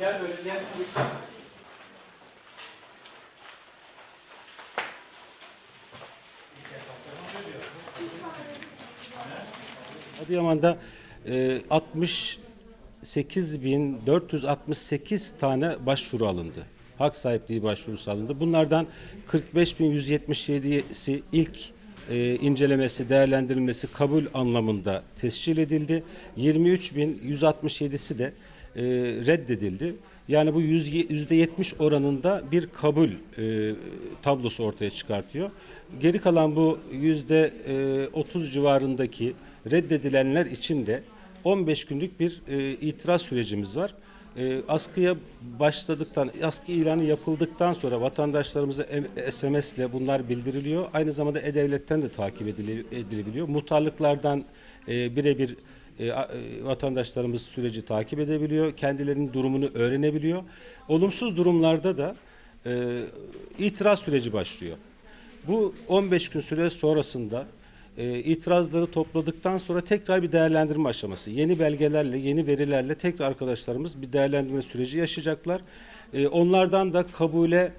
Gel böyle gel. Adıyaman'da e, 68.468 tane başvuru alındı. Hak sahipliği başvurusu alındı. Bunlardan 45.177'si ilk e, incelemesi, değerlendirilmesi kabul anlamında tescil edildi. 23.167'si de e, reddedildi. Yani bu yüz- %70 oranında bir kabul e, tablosu ortaya çıkartıyor. Geri kalan bu %30 civarındaki reddedilenler için de 15 günlük bir e, itiraz sürecimiz var. E, askıya başladıktan, askı ilanı yapıldıktan sonra vatandaşlarımıza SMS ile bunlar bildiriliyor. Aynı zamanda E-Devlet'ten de takip edile- edilebiliyor. Muhtarlıklardan e, birebir e, e, vatandaşlarımız süreci takip edebiliyor. Kendilerinin durumunu öğrenebiliyor. Olumsuz durumlarda da e, itiraz süreci başlıyor. Bu 15 gün süre sonrasında itirazları topladıktan sonra tekrar bir değerlendirme aşaması. Yeni belgelerle, yeni verilerle tekrar arkadaşlarımız bir değerlendirme süreci yaşayacaklar. Onlardan da kabule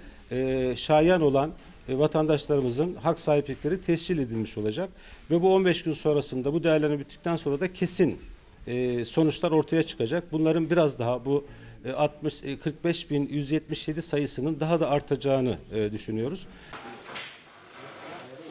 şayan olan vatandaşlarımızın hak sahiplikleri tescil edilmiş olacak. Ve bu 15 gün sonrasında bu değerlendirme bittikten sonra da kesin e, sonuçlar ortaya çıkacak. Bunların biraz daha bu e, 60 e, 45.177 sayısının daha da artacağını e, düşünüyoruz.